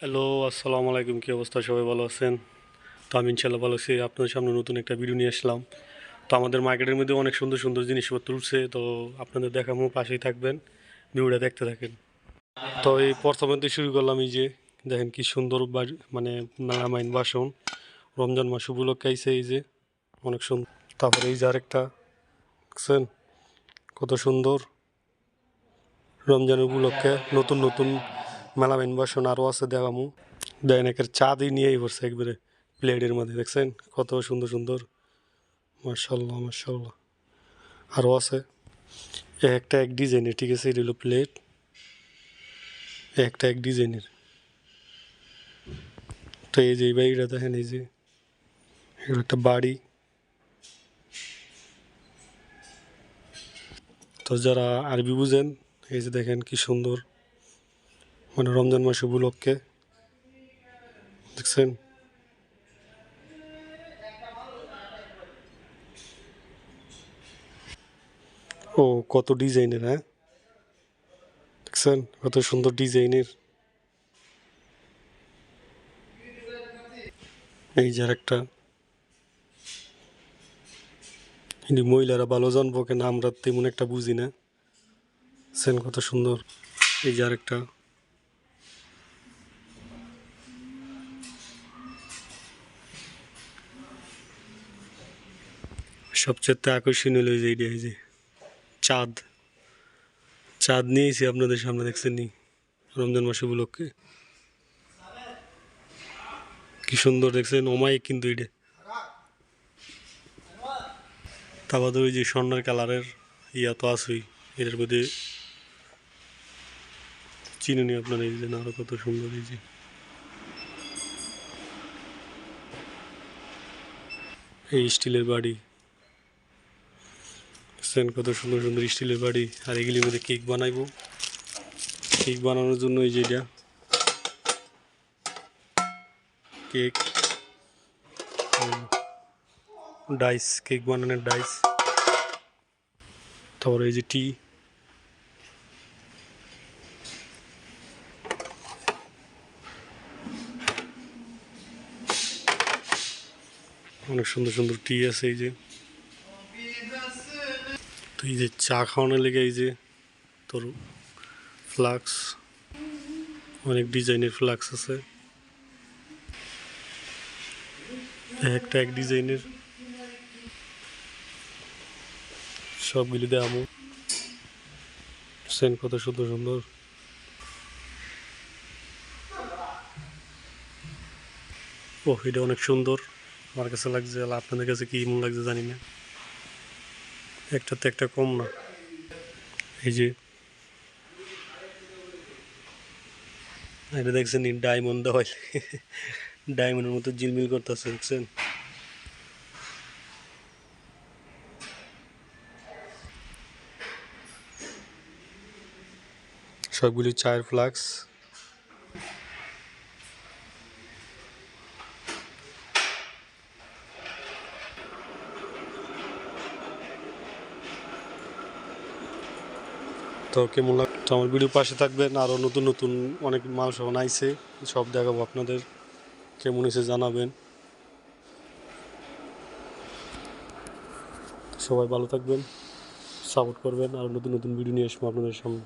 Hello, আসসালামু আলাইকুম, কী অবস্থা? সবাই ভালো আছেন? তো আমি ইনশাল্লাহ ভালো আছি। আপনাদের সামনে নতুন একটা ভিডিও নিয়ে আসলাম। তো আমাদের মার্কেটের মধ্যে অনেক সুন্দর সুন্দর জিনিসপত্র উঠছে। তো আপনাদের দেখামো পাশেই থাকবেন, ভিডিওটা দেখতে থাকেন। তো এই প্রথমে শুরু করলাম এই যে, দেখেন কি সুন্দর মানে মেলামাইন বাসন। রমজান মাস উপলক্ষে আইছে এই যে, অনেক সুন্দর। তারপরে এই যে আরেকটা, দেখছেন? কত সুন্দর। রমজান উপলক্ষে নতুন নতুন মেলামাইন বাসন আরও আছে দেখামু দেখেন একের চাঁদই নিয়েই পড়ছে একবারে প্লেটের মধ্যে, দেখছেন? কত সুন্দর সুন্দর। মার্শাল্লাহ মার্শাল্লাহ আরও আছে একটা এক ডিজাইনের, ঠিক আছে? এটা হলো প্লেট। একটা এক ডিজাইনের। তো এই যে, এই বাড়িটা দেখেন, এই যে। এগুলো একটা বাড়ি। তো যারা আরবি বুঝেন, এই যে দেখেন কি সুন্দর। মানে রমজান মাস উপলক্ষে, দেখছেন? ও, কত ডিজাইনের হ্যাঁ? দেখছেন? কত সুন্দর ডিজাইনের। এই যে একটা কিন্তু মহিলারা ভালো জানব কেন, আমরা তেমন একটা বুঝি না। সেন কত সুন্দর? এই যে আরেকটা। সবচেয়ে আকর্ষণীয় হলো যে এইটা, এই যে চাঁদ। চাঁদ নিয়েছি আপনাদের সামনে দেখছেন নি? রমজান মাস উপলক্ষে। কি সুন্দর দেখছেন? ওমাই কিন্তু এটা তারপর ওই যে স্বর্ণের কালারের ইয়া তো আছেই এটার মধ্যে চিনে নি আপনার এই যে আরও কত সুন্দর এই যে। এই স্টিলের বাড়ি। দেখছেন কত সুন্দর সুন্দর স্টিলের বাড়ি, আর এগুলির মধ্যে কেক বানাইবো। কেক বানানোর জন্য এই যে এটা। কেক। ডাইস, কেক বানানোর ডাইস। তারপরে এই যে টি। অনেক সুন্দর সুন্দর টি আছে এই যে। তো এই যে চা খাওয়ানোর লেগে এই যে তোর ফ্লাক্স, অনেক ডিজাইনের ফ্লাক্স আছে। একটা এক ডিজাইনের। সবগুলি দেখাবো সেন কত সুন্দর সুন্দর। ও এটা অনেক সুন্দর। আমার কাছে লাগছে আপনাদের কাছে কি মন লাগছে জানি না। একটাতে একটা কম না। এই যে, এটা দেখছেন ডায়মন্ড দেওয়া ডায়মন্ডের মতো জিলমিল করতেছে, দেখছেন? সবগুলি চায়ের ফ্লাক্স। তো কেমন লাগ তো আমার ভিডিও পাশে থাকবেন আরও নতুন নতুন অনেক মাল এখন আইসে সব দেখাবো আপনাদের, কেমন এসে জানাবেন। সবাই ভালো থাকবেন সাপোর্ট করবেন, আর নতুন নতুন ভিডিও নিয়ে আসব আপনাদের সামনে।